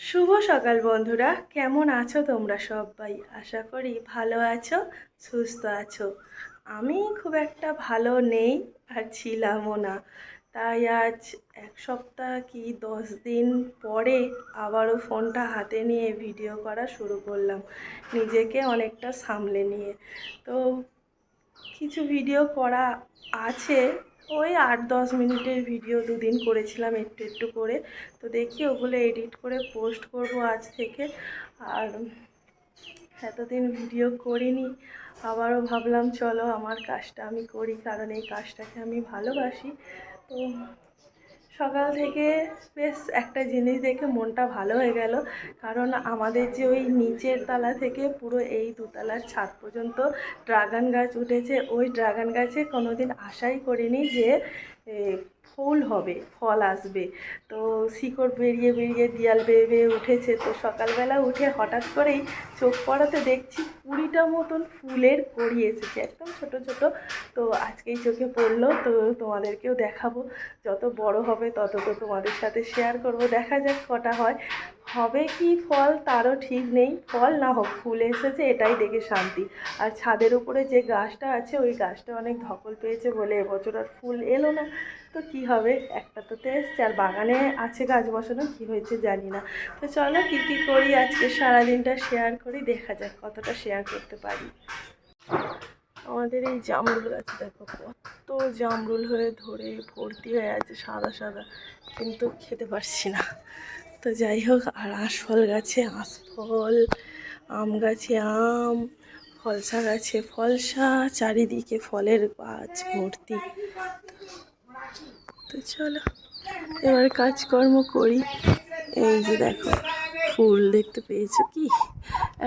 শুভ সকাল বন্ধুরা, কেমন আছো তোমরা সবাই? আশা করি ভালো আছো, সুস্থ আছো। আমি খুব একটা ভালো নেই আর ছিলামও না। তাই আজ এক সপ্তাহ কি দশ দিন পরে আবারও ফোনটা হাতে নিয়ে ভিডিও করা শুরু করলাম, নিজেকে অনেকটা সামলে নিয়ে। তো কিছু ভিডিও করা আছে ওই আট দশ মিনিটের ভিডিও দুদিন করেছিলাম একটু একটু করে। তো দেখি ওগুলো এডিট করে পোস্ট করব আজ থেকে। আর এতদিন ভিডিও করিনি, আবারও ভাবলাম চলো আমার কাজটা আমি করি, কারণ এই কাজটাকে আমি ভালোবাসি। তো সকাল থেকে বেশ একটা জিনিস দেখে মনটা ভালো হয়ে গেল। কারণ আমাদের যে ওই নিচের তলা থেকে পুরো এই দুতলার ছাদ পর্যন্ত ড্রাগন গাছ উঠেছে। ওই ড্রাগন গাছে কোনোদিন আশাই করিনি যে ফুল হবে, ফল আসবে। তো শিকড় বেরিয়ে বেরিয়ে দিয়াল বেয়ে বেয়ে উঠেছে। তো সকালবেলা উঠে হঠাৎ করেই চোখ পড়াতে দেখছি কুড়িটা মতন ফুলের কড়ি এসেছে, একদম ছোট ছোট। তো আজকেই চোখে পড়ল, তো তোমাদেরকেও দেখাবো। যত বড় হবে তত তো তোমাদের সাথে শেয়ার করব। দেখা যাক কটা হয়। হবে কি ফল তারও ঠিক নেই। ফল না হোক, ফুল এসেছে, এটাই দেখে শান্তি। আর ছাদের উপরে যে গাছটা আছে, ওই গাছটা অনেক ধকল পেয়েছে বলে এবছর আর ফুল এলো না। তো কি হবে? একটা তো এসছে আর বাগানে আছে গাছ বসানো, কি হয়েছে জানি না। তো চলো কী কী করি আজকে সারাদিনটা শেয়ার করি, দেখা যাক কতটা শেয়ার করতে পারি। আমাদের এই জামরুল গাছ, দেখো কত জামরুল হয়ে ধরে ভর্তি হয়ে আছে, সাদা সাদা। কিন্তু খেতে পারছি না। তো যাই হোক, আর আঁশফল গাছে আঁশফল আম গাছে আম, ফলসা গাছে ফলসা, চারিদিকে ফলের গাছ ভর্তি। তো চলো, এবার কাজকর্ম করি। এই যে দেখো, ফুল দেখতে পেয়েছ কি?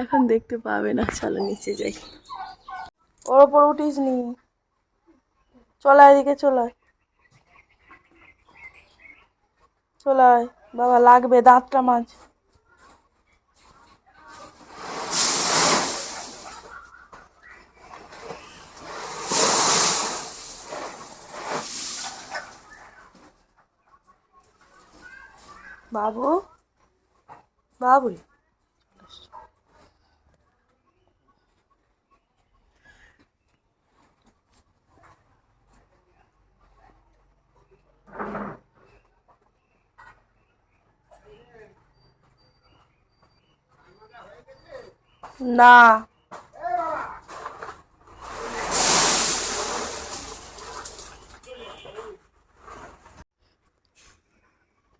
এখন দেখতে পাবে না, চলো নিচে যাই। ওর ওপর উঠিস নি। চলায় এদিকে চলায় চলায় বাবা, লাগবে দাঁতটা মাছ বাবু বাবুল না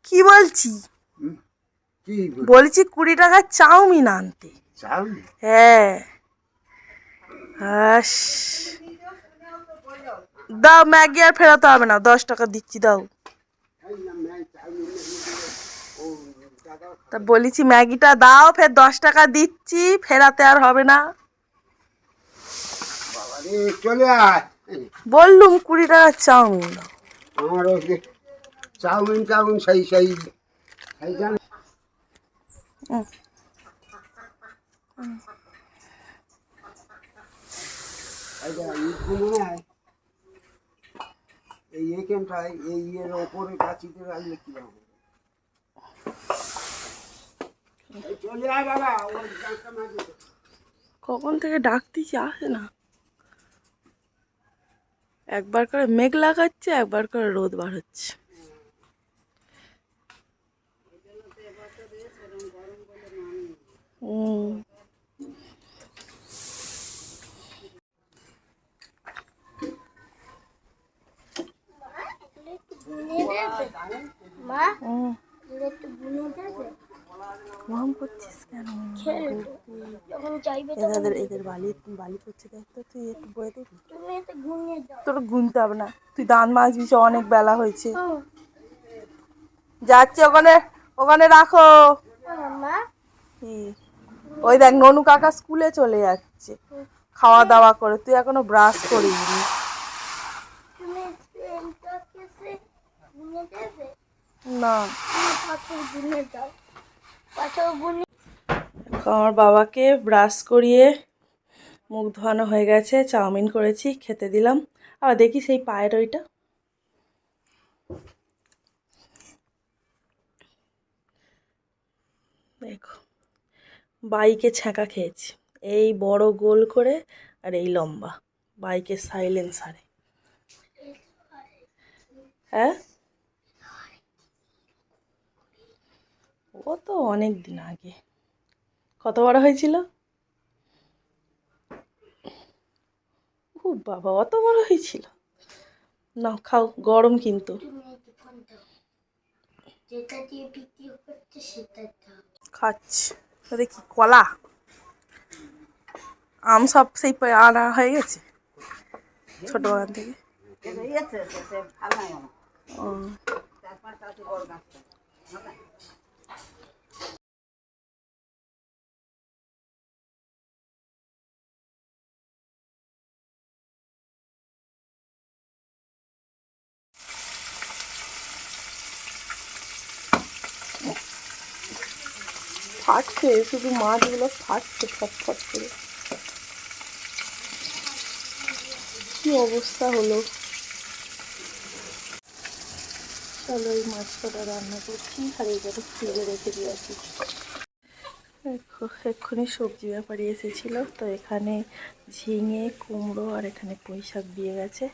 কি বলছি বলছি কুড়ি টাকার চাউমিন আনতে। হ্যাঁ। দাও ম্যাগি আর ফেরাতে হবে না দশ টাকা দিচ্ছি দাও। তা বলেছি ম্যাগিটা দাও ফের দশ টাকা দিচ্ছি ফেরাতে আর হবে না। চলে আয়। বললুম কুড়ি টাকার চাউমিন। আমার চাউমিন চাউমিন সেই সেই এই ইয়ের ওপরে রাখলে কি হবে কখন থেকে ডাকতেছি আসে না। একবার করে মেঘ লাগাচ্ছে, একবার করে রোদ বার হচ্ছে মা হুম একটু বুনে দেবে গরম করছিস কেন? যখন চাইবে এদের এদের বালি বালি করছে দেখ তো তুই একটু বয়ে দিবি তুমি একটু ঘুমিয়ে যাও। তোর গুনতে হবে না। তুই দাঁত মাজবি অনেক বেলা হয়েছে। যাচ্ছি ওখানে ওখানে রাখো। মা? ওই দেখ ননু কাকা স্কুলে চলে যাচ্ছে। খাওয়া দাওয়া করে তুই এখনও ব্রাশ করিনি না। আমার বাবাকে ব্রাশ করিয়ে মুখ ধোয়ানো হয়ে গেছে চাউমিন করেছি খেতে দিলাম। আর দেখি সেই পায়ের ওইটা দেখো বাইকে ছ্যাঁকা খেয়েছি। এই বড় গোল করে আর এই লম্বা। বাইকের সাইলেন্সারে। হ্যাঁ? ও তো অনেক দিন আগে। কত বড় হয়েছিল? ও বাবা অত বড় হয়েছিল? না খাও গরম কিন্তু। খাচ্ছি। তো কি কলা? আম সব সেই আনা হয়ে গেছে? ছোট বাগান থেকে ও, ফাটছে শুধু মাছগুলো ফাটছে ফটফট করে। কি অবস্থা হলো? চলো এই মাছ কটা রান্না করছি, আর এইটাকে ফ্রিজে রেখে দিয়েছি দেখো, এক্ষুনি সবজি ব্যাপারী এসেছিল, তো এখানে ঝিঙে, কুমড়ো আর এখানে পুঁই শাক দিয়ে গেছে।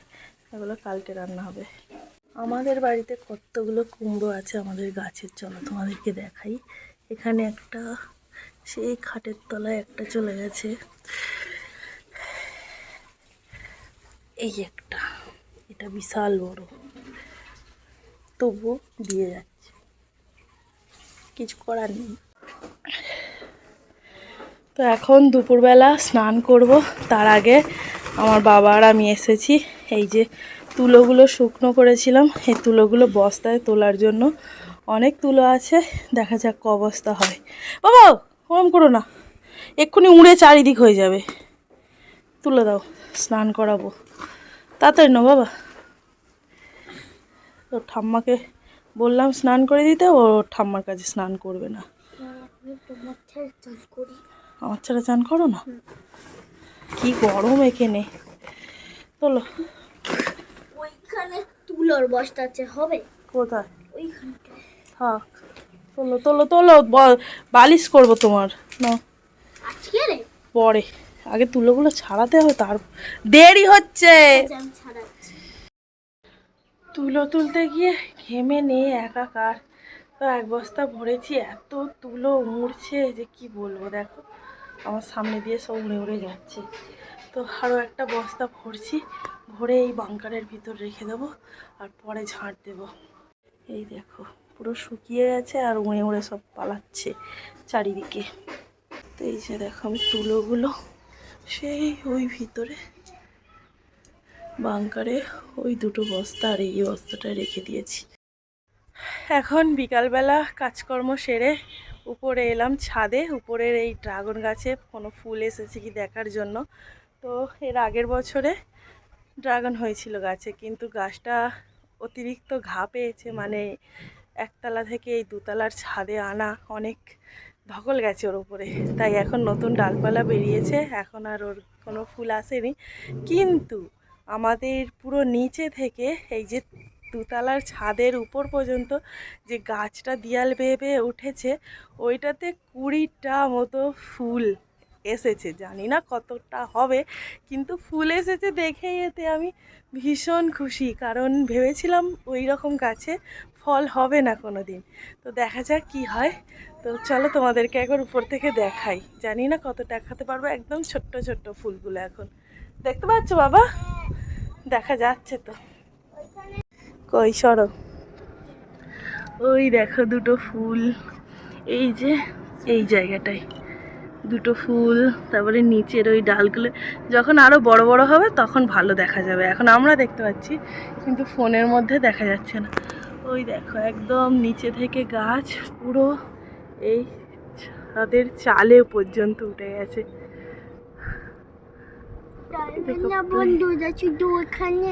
এগুলো কালকে রান্না হবে। আমাদের বাড়িতে কতগুলো কুমড়ো আছে আমাদের গাছের? জন্য তোমাদেরকে দেখাই। এখানে একটা সেই খাটের তলায় একটা চলে গেছে। এই একটা, এটা বিশাল বড়। তবুও দিয়ে যাচ্ছে। কিছু করার নেই। তো এখন দুপুরবেলা স্নান করব। তার আগে আমার বাবা আর আমি এসেছি। এই যে তুলোগুলো শুকনো করেছিলাম, এই তুলোগুলো বস্তায় তোলার জন্য অনেক তুলো আছে। দেখা যাক ক হয়। বাবা ওরম করো না। এক্ষুনি উড়ে চারিদিক হয়ে যাবে। তুলে দাও স্নান করাবো। তাড়াতাড়ি না বাবা। তো ঠাম্মাকে বললাম স্নান করে দিতে ও ওর ঠাম্মার কাছে স্নান করবে না। আমার ছাড়া চান করো না? কি গরম এখানে। তোলো। ওইখানে তুলোর বস্তা আছে হবে? কোথায়? ওইখানটা থাক তোলো তোলো তোলো বালিশ করব তোমার। না। পরে। আগে তুলোগুলো ছাড়াতে হবে তার দেরি হচ্ছে। আচ্ছা, তুলো তুলতে গিয়ে ঘেমে নিয়ে একাকার। তো এক বস্তা ভরেছি এত তুলো মুড়ছে যে কি বলব দেখো। আমার সামনে দিয়ে সব উড়ে উড়ে যাচ্ছে। তো আরও একটা বস্তা ভরছি ভরে এই বাংকারের ভিতর রেখে দেবো আর পরে ঝাঁট দেবো। এই দেখো। পুরো শুকিয়ে গেছে আর উড়ে উড়ে সব পালাচ্ছে চারিদিকে। তো এই যে দেখো আমি তুলোগুলো সেই ওই ভিতরে বাংকারে ওই দুটো বস্তা আর এই বস্তাটা রেখে দিয়েছি। এখন বিকালবেলা কাজকর্ম সেরে উপরে এলাম ছাদে। উপরের এই ড্রাগন গাছে কোনো ফুল এসেছে কি দেখার জন্য। তো এর আগের বছরে ড্রাগন হয়েছিল গাছে, কিন্তু গাছটা অতিরিক্ত ঘা পেয়েছে মানে একতলা থেকে এই দুতলার ছাদে আনা অনেক ধকল গেছে ওর উপরে। তাই এখন নতুন ডালপালা বেরিয়েছে। এখন আর ওর কোনো ফুল আসেনি। কিন্তু আমাদের পুরো নিচে থেকে এই যে দুতলার ছাদের উপর পর্যন্ত যে গাছটা দিয়াল বেয়ে বেয়ে উঠেছে, ওইটাতে কুড়িটা মতো ফুল এসেছে। জানি না কতটা হবে, কিন্তু ফুল এসেছে দেখেই এতে আমি ভীষণ খুশি। কারণ ভেবেছিলাম ওই রকম গাছে ফল হবে না কোনো দিন তো দেখা যাক কি হয়। তো চলো তোমাদেরকে একবার উপর থেকে দেখাই। জানি না কত দেখাতে পারব, একদম ছোট্ট ছোট্ট ফুলগুলো এখন। দেখতে পাচ্ছ বাবা? দেখা যাচ্ছে তো। কই, সরো। ওই দেখো দুটো ফুল। এই যে, এই জায়গাটায়। দুটো ফুল, তারপরে নিচের ওই ডালগুলো। যখন আরও বড় বড় হবে, তখন ভালো দেখা যাবে। এখন আমরা দেখতে পাচ্ছি, কিন্তু ফোনের মধ্যে দেখা যাচ্ছে না। ওই দেখো একদম নিচে থেকে গাছ পুরো এই ছাদের চালে পর্যন্ত উঠে গেছে। না বন্ধুরা শুধু ওখানে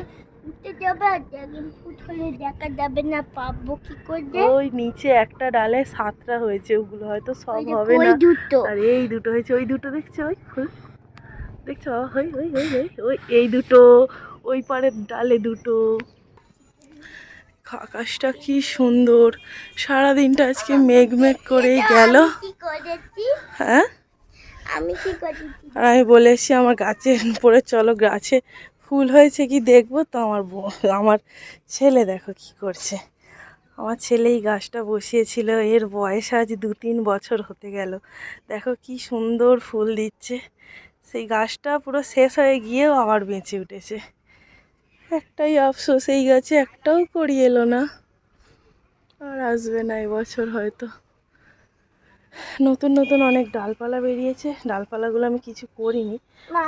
উঠতে যাবে ড্রাগন ফ্রুট হলে দেখা যাবে না পাবো কি করে? ওই নিচে একটা ডালে সাতটা হয়েছে ওগুলো হয়তো সব হবে না। দুটো। আর এই দুটো হয়েছে ওই দুটো দেখছ? ওই ফুল। দেখছ? ওই ওই ওই ওই ওই এই দুটো ওই পারের ডালে দুটো। আকাশটা কি সুন্দর। সারা দিনটা আজকে মেঘ মেঘ করেই গেল। হ্যাঁ? আমি কি করেছি? আর আমি বলে এসছি আমার গাছের উপরে চলো গাছে ফুল হয়েছে কি দেখব? তো আমার আমার ছেলে দেখো কি করছে। আমার ছেলে এই গাছটা বসিয়েছিল এর বয়স আজ দু তিন বছর হতে গেল। দেখো কি সুন্দর ফুল দিচ্ছে। সেই গাছটা পুরো শেষ হয়ে গিয়েও আবার বেঁচে উঠেছে। একটাই আফসোস এই গাছে একটাও করি এলো না। আর আসবে না এবছর হয়তো। নতুন নতুন অনেক ডালপালা বেরিয়েছে। ডালপালাগুলো আমি কিছু করিনি।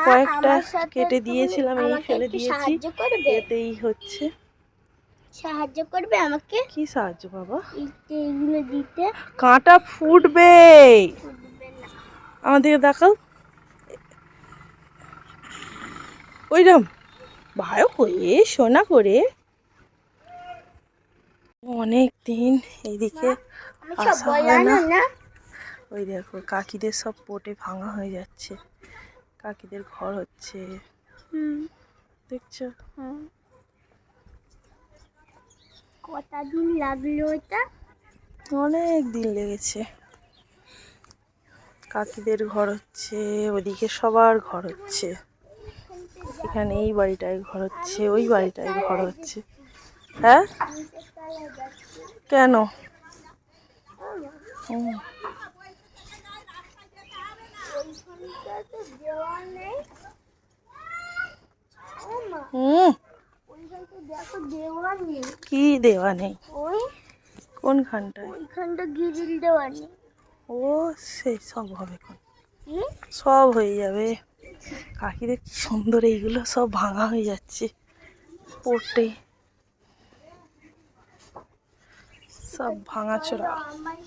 কয়েকটা কেটে দিয়েছিলাম এই ফেলে দিয়েছি। এতেই হচ্ছে। সাহায্য করবে আমাকে? কি সাহায্য বাবা? এই যে এগুলো দিতে? কাঁটা ফুটবে। আমার দিকে দেখাও। ওইরম ভালো করে সোনা করে। অনেক দিন এইদিকে আসা হয় না। ওই দেখো কাকিদের সব পোটে ভাঙা হয়ে যাচ্ছে। কাকিদের ঘর হচ্ছে। দেখছ? হুম। কটা দিন লাগল এটা? অনেক দিন লেগেছে। কাকিদের ঘর হচ্ছে ওদিকে সবার ঘর হচ্ছে। এখানে এই বাড়িটায় ঘর হচ্ছে ওই বাড়িটায় ঘর হচ্ছে। হ্যাঁ? কেন? কি দেওয়া নেই? কোনখানটায়? ওইখানটা গিরিল দেওয়া নেই। ও সেই সব হবে কোন সব হয়ে যাবে। কাকিদের কি সুন্দর এইগুলো সব ভাঙা হয়ে যাচ্ছে। পড়তে। সব ভাঙাচোরা আমার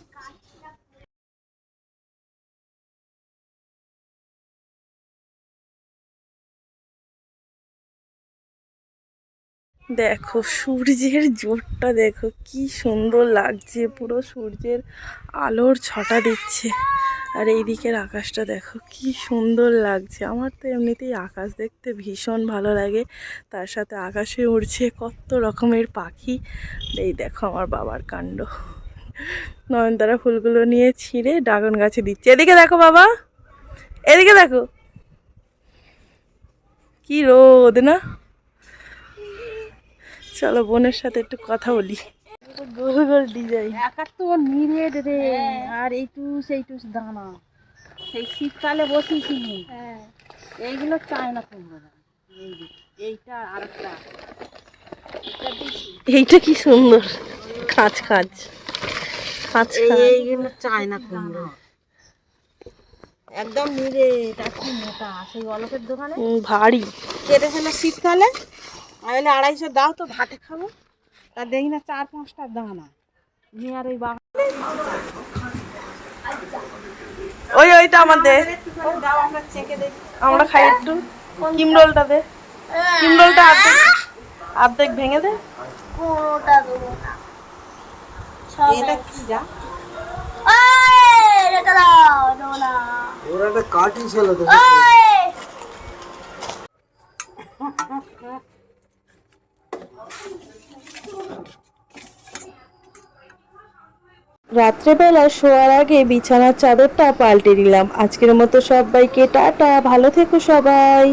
দেখো সূর্যের জোরটা দেখো, কি সুন্দর লাগছে, পুরো সূর্যের আলোর ছটা দিচ্ছে। আর এই দিকের আকাশটা দেখো, কি সুন্দর লাগছে। আমার তো এমনিতেই আকাশ দেখতে ভীষণ ভালো লাগে। তার সাথে আকাশে উড়ছে কত রকমের পাখি। এই দেখো আমার বাবার কাণ্ড। নয়নতারা ফুলগুলো নিয়ে ছিঁড়ে ড্রাগন গাছে দিচ্ছে। এদিকে দেখো বাবা, এদিকে দেখো। কি রোদ না? চলো বোনের সাথে একটু কথা বলি। গোল গোল ডিজাইন একার তো নিরেট রে। আর এইটু সেইটু দানা। সেই শীতকালে বসিয়েছি হ্যাঁ। এইগুলো চায় না কুমড়ো এই এইটা আর একটা এইটা কি সুন্দর। খাঁচ খাঁচ। খাঁচ এইগুলো চায় না কুমড়ো। একদম আর কি মোটা। সেই অলোকের দোকানে? ভারী। কেটেছিল শীতকালে। আমি আড়াইশো দাও তো ভাতে খাব। তা দেখি না চার পাঁচটা দানা। নিয়ে আর ওই বাগান ওই ওইটা আমাদের দাও আমরা চেকে দেখি আমরা খাই একটু। কিমরোলটা দে। কিমরোলটা অর্ধেক অর্ধেক ভেঙে দে। এটা কি যা? এই। ওরা কাঠি ছিল তো রাত্রেবেলা শোয়ার আগে বিছানার চাদরটা পাল্টে দিলাম। আজকের মতো সবাইকে টাটা ভালো থেকো সবাই।